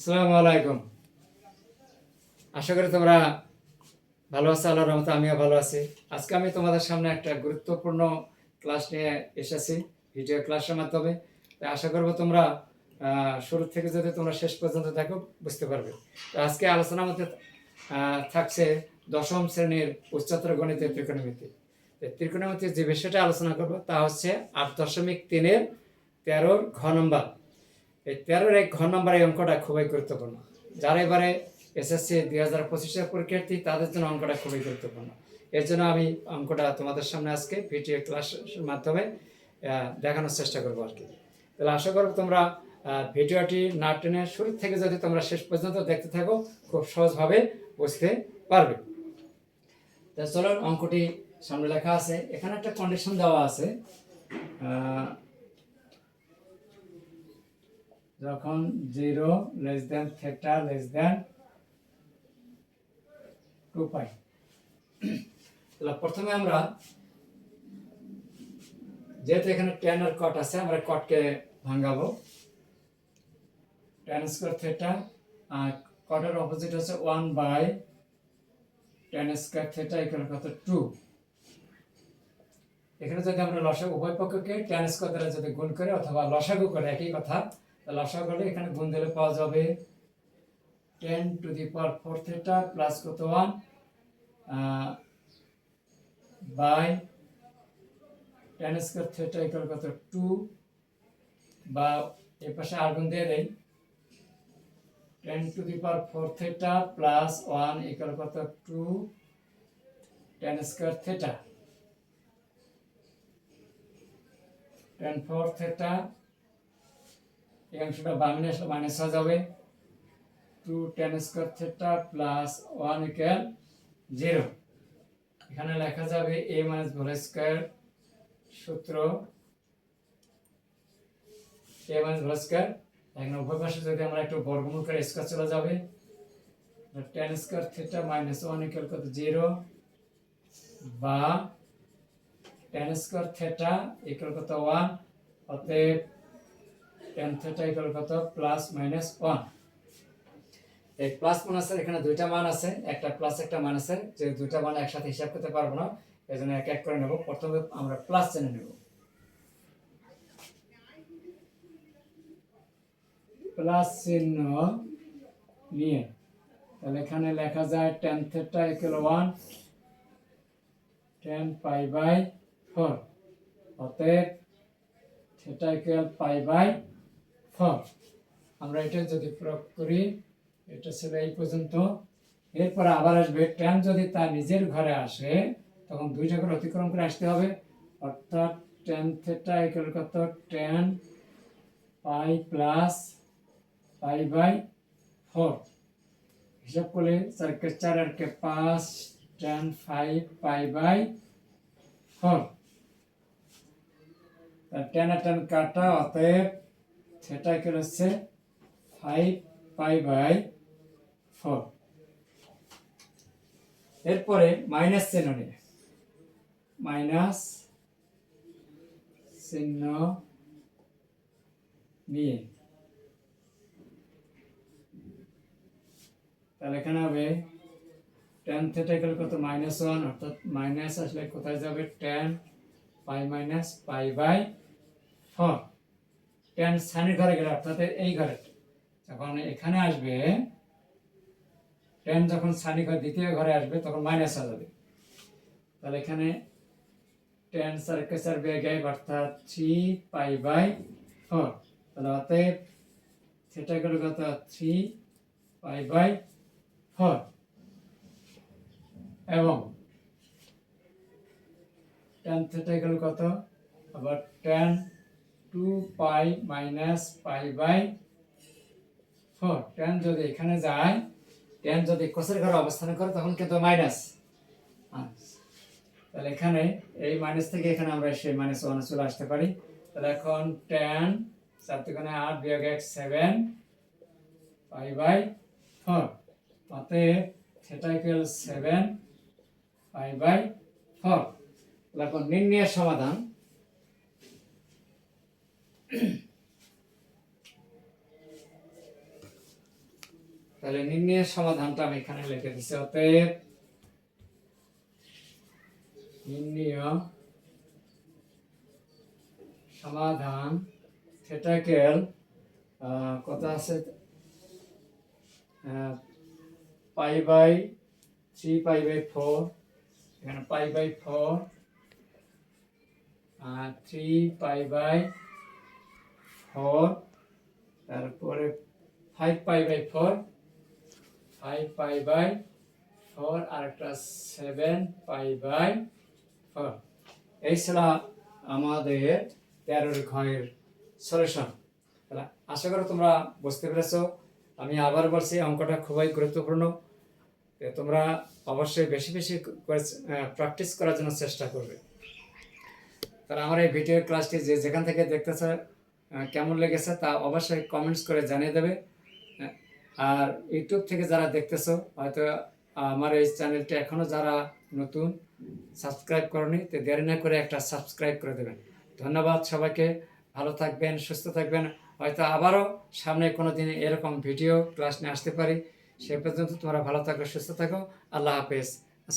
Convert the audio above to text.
আসসালামু আলাইকুম। আশা করি তোমরা ভালো আছো আল্লাহ রহমতে আমিও ভালো আছি। আজকে আমি তোমাদের সামনে একটা গুরুত্বপূর্ণ ক্লাস নিয়ে এসেছি, ভিডিও ক্লাসের মাধ্যমে। আশা করব তোমরা শুরু থেকে যদি তোমরা শেষ পর্যন্ত দেখো, বুঝতে পারবে। তো আজকে আলোচনার মধ্যে থাকছে দশম শ্রেণির উচ্চতর গণিতের ত্রিকোণমিতি। ত্রিকোণমিতির যে বিষয়টা আলোচনা করব, তা হচ্ছে আট দশমিক তিনের তেরোর ঘ নম্বর। এই তেরোর এক ঘর নম্বর এই অঙ্কটা খুবই গুরুত্বপূর্ণ। যারা এবারে এসএসসি দুই হাজার পঁচিশের পরীক্ষার্থী, তাদের জন্য অঙ্কটা খুবই গুরুত্বপূর্ণ। এর জন্য আমি অঙ্কটা তোমাদের সামনে আজকে ভিডিও ক্লাসের মাধ্যমে দেখানোর চেষ্টা করব আর কি। তাহলে আশা করব তোমরা ভিডিওটি না টেনে শুরু থেকে যদি তোমরা শেষ পর্যন্ত দেখতে থাকো, খুব সহজভাবে বুঝতে পারবে। তা চলো অঙ্কটি সামনে লেখা আছে। এখানে একটা কন্ডিশন দেওয়া আছে। যখন zero less than theta less than two pi তাহলে প্রথমে আমরা যেহেতু এখানে টেন আর কট আছে, আমরা কটকে ভাঙাবো। টেন স্কোয়ার থেটা আর কটের অপোজিট হচ্ছে one by tan square theta এখানে কত টু এখানে যদি আমরা লসাগু, উভয় পক্ষকে টেন স্কোয়ার দ্বারা যদি গুণ করে অথবা লসাগু করে একই কথা তাহলে লসাগু করলে এখানে গুণ দিলে পাওয়া যাবে tan to the power four theta plus কত one? By tan square theta equal কত? টু। বা এর পাশে আগুন দিয়ে দেই। Tan to the power four theta plus one equal কত? Two. Tan square theta. Tan four theta এই অংশটা বামিনে আসলে মাইনাস হয়ে যাবে two tan square theta plus one equal zero এখানে লেখা যাবে এ মাইনাস হোল স্কোয়ার সূত্র। এ মাইনাস হোল স্কোয়ার এখানে উভয় পাশে যদি আমরা একটু বর্গমূল করে স্কোয়ার চলে যাবে। Tan square theta minus one equal কত? জিরো বা টেন স্কোয়ার থেটা ইকুয়াল কত? ওয়ান অতএব টেন থেটা ইকুয়াল কত? প্লাস মাইনাস ওয়ান এই প্লাস মাইনাসের এখানে দুইটা মান আছে, একটা প্লাস একটা মাইনাসের যে দুইটা মান একসাথে হিসাব করতে পারব না এই এক এক করে নেব। প্রথমে আমরা প্লাস জেনে নেব। প্লাস চিহ্ন নিয়ে। তাহলে এখানে লেখা যায় tan theta equal one tan pi by four অতএব থেটা ইকুয়াল পাই বাই আমরা এটা যদি প্রয়োগ করি, এটা ছিল এই পর্যন্ত। এরপর আবার আসবে টেন যদি তার নিজের ঘরে আসে, তখন দুইটা করে অতিক্রম করে আসতে হবে। অর্থাৎ টেন থেটা ইকুয়াল কত? Tan pi plus pi by four হিসাব করলে চারকে চার আর কে পাঁচ tan five pi by four tan R tan কাটা, অতএব সেটা কি হচ্ছে ফাইভ পাই বাই ফোর এরপরে মাইনাস চিহ্ন নিয়ে। মাইনাস চিহ্ন নিয়ে। তাহলে এখানে হবে টেন থেটা গেলে কত? মাইনাস ওয়ান অর্থাৎ মাইনাস আসলে কোথায় যাবে? Tan pi minus pi by four tan সাইনের ঘরে গেলে অর্থাৎ এই ঘরে। যখন এখানে আসবে, টেন যখন সানি ঘর দ্বিতীয় ঘরে আসবে, তখন মাইনাস যাবে। তাহলে এখানে টেন সার্কে চার বেগে অর্থাৎ থ্রি পাই বাই ফোর তাহলে অতএব সেটা গেল কত? থ্রি পাই বাই ফোর এবং টেন থেটা গেল কত? আবার tan two pi minus pi by four tan যদি এখানে যায় টেন যদি কোষের ঘরে অবস্থান করে, তখন কিন্তু মাইনাস তাহলে এখানে এই মাইনাস থেকে এখানে আমরা সেই মাইনাস ওয়ানে চলে আসতে পারি। তাহলে এখন টেন চার থেকে আট বিয়োগ এক সেভেন পাই বাই ফোর অতএব সেটা equal seven pi by four তাহলে এখন নির্ণয়ের সমাধান তাহলে নির্ণয়ের সমাধানটা আমি এখানে লিখে দিচ্ছি অতএব নির্ণয় সমাধান থিটাকেল কত আছে? Pi by three, pi by four, এখানে pi by four three, pi by four তারপরে five pi by four five pi by four আর একটা সেভেন পাই বাই ফোর এই ছিল আমাদের তেরোর ঘয়ের সলিউশন তাহলে আশা করি তোমরা বুঝতে পেরেছ। আমি আবার বলছি অঙ্কটা খুবই গুরুত্বপূর্ণ। তোমরা অবশ্যই বেশি বেশি প্র্যাকটিস করার জন্য চেষ্টা করবে। তাহলে আমার এই ভিডিও ক্লাসটি যে যেখান থেকে দেখতেছে কেমন লেগেছে তা অবশ্যই কমেন্টস করে জানিয়ে দেবে। আর ইউটিউব থেকে যারা দেখতেছো, হয়তো আমার এই চ্যানেলটি এখনও যারা নতুন সাবস্ক্রাইব করনি, তো দেরি না করে একটা সাবস্ক্রাইব করে দেবেন। ধন্যবাদ সবাইকে, ভালো থাকবেন, সুস্থ থাকবেন। হয়তো আবারও সামনে কোনো দিন এরকম ভিডিও ক্লাস নিয়ে আসতে পারি। সে পর্যন্ত তোমরা ভালো থাকো, সুস্থ থাকো। আল্লাহ হাফেজ।